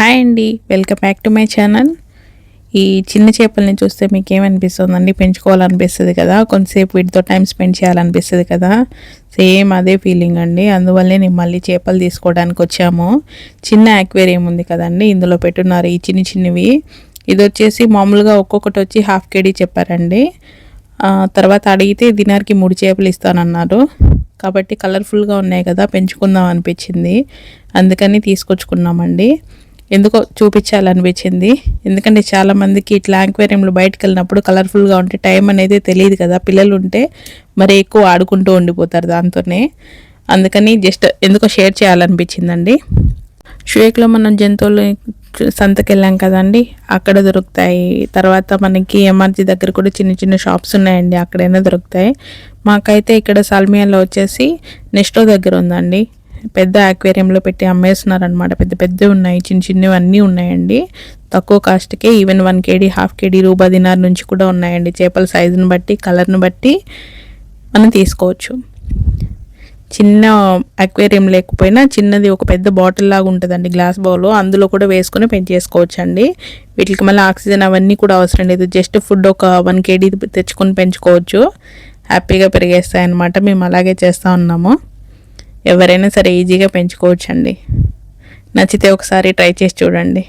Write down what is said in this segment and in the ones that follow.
Hi అండి welcome back to my channel. ఈ చిన్న చేపల్ని చూస్తే మీకు ఏమనిపిస్తుందండి పెంచుకోవాలనిపిస్తుంది కదా? కొంతసేపు వీటితో టైం స్పెండ్ చేయాలనిపిస్తుంది కదా? సేమ్ అదే ఫీలింగ్ అండి. అందువల్లే నేను మళ్ళీ చేపలు తీసుకోవడానికి వచ్చాము. చిన్న యాక్వేరియం ఉంది కదండి? ఇందులో పెట్టున్నారు ఈ చిన్ని చిన్నవి. ఇది వచ్చేసి మామూలుగా ఒక్కొక్కటి వచ్చి హాఫ్ కేడీ చెప్పారండి. తర్వాత అడిగితే దినార్కి మూడు చేపలు ఇస్తానన్నారు. కాబట్టి కలర్ఫుల్గా ఉన్నాయి కదా? పెంచుకుందాం అనిపించింది. అందుకని తీసుకొచ్చుకున్నామండి. ఎందుకో చూపించాలనిపించింది. ఎందుకంటే చాలామందికి ఇట్లా ఆంక్వేరియంలో బయటకు వెళ్ళినప్పుడు కలర్ఫుల్గా ఉంటే టైం అనేది తెలియదు కదా. పిల్లలు ఉంటే మరి ఎక్కువ ఆడుకుంటూ ఉండిపోతారు దాంతోనే. అందుకని జస్ట్ ఎందుకో షేర్ చేయాలనిపించిందండి. షేక్లో మనం జంతువులు సంతకి వెళ్ళాం కదండి. అక్కడ దొరుకుతాయి. తర్వాత మనకి ఎంఆర్జీ దగ్గర కూడా చిన్న చిన్న షాప్స్ ఉన్నాయండి. అక్కడైనా దొరుకుతాయి. మాకైతే ఇక్కడ సాల్మియాలో వచ్చేసి నెస్టో దగ్గర ఉందండి. పెద్ద ఆక్వేరియంలో పెట్టి అమ్మేస్తున్నారనమాట పెద్ద పెద్ద పెద్దవి ఉన్నాయి చిన్న చిన్నవి అన్నీ ఉన్నాయండి. తక్కువ కాస్ట్కే even one KD half KD రూబా దినార్ నుంచి కూడా ఉన్నాయండి. చేపల సైజుని బట్టి కలర్ని బట్టి మనం తీసుకోవచ్చు. చిన్న అక్వేరియం లేకపోయినా చిన్నది ఒక పెద్ద బాటిల్ లాగా ఉంటుందండి గ్లాస్ బౌల్ అందులో కూడా వేసుకొని పెంచేసుకోవచ్చు అండి వీటికి మళ్ళీ ఆక్సిజన్ అవన్నీ కూడా అవసరం లేదు. జస్ట్ ఫుడ్ ఒక వన్ కేడీ తెచ్చుకొని పెంచుకోవచ్చు. హ్యాపీగా పెరిగేస్తాయి అన్నమాట మేము అలాగే చేస్తూ ఉన్నాము. ఎవరైనా సరే ఈజీగా పెంచుకోవచ్చు అండి నచ్చితే ఒకసారి ట్రై చేసి చూడండి.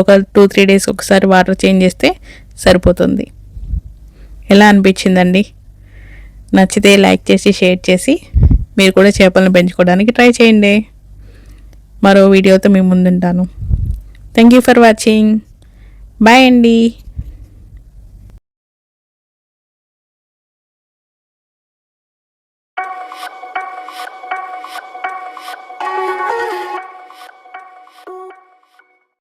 ఒక టూ త్రీ డేస్ ఒకసారి వాటర్ చేంజ్ చేస్తే సరిపోతుంది. ఎలా అనిపించిందండి? నచ్చితే లైక్ చేసి షేర్ చేసి మీరు కూడా చేపలను పెంచుకోవడానికి ట్రై చేయండి. మరో వీడియోతో మీ ముందుంటాను. Thank you for watching bye అండి.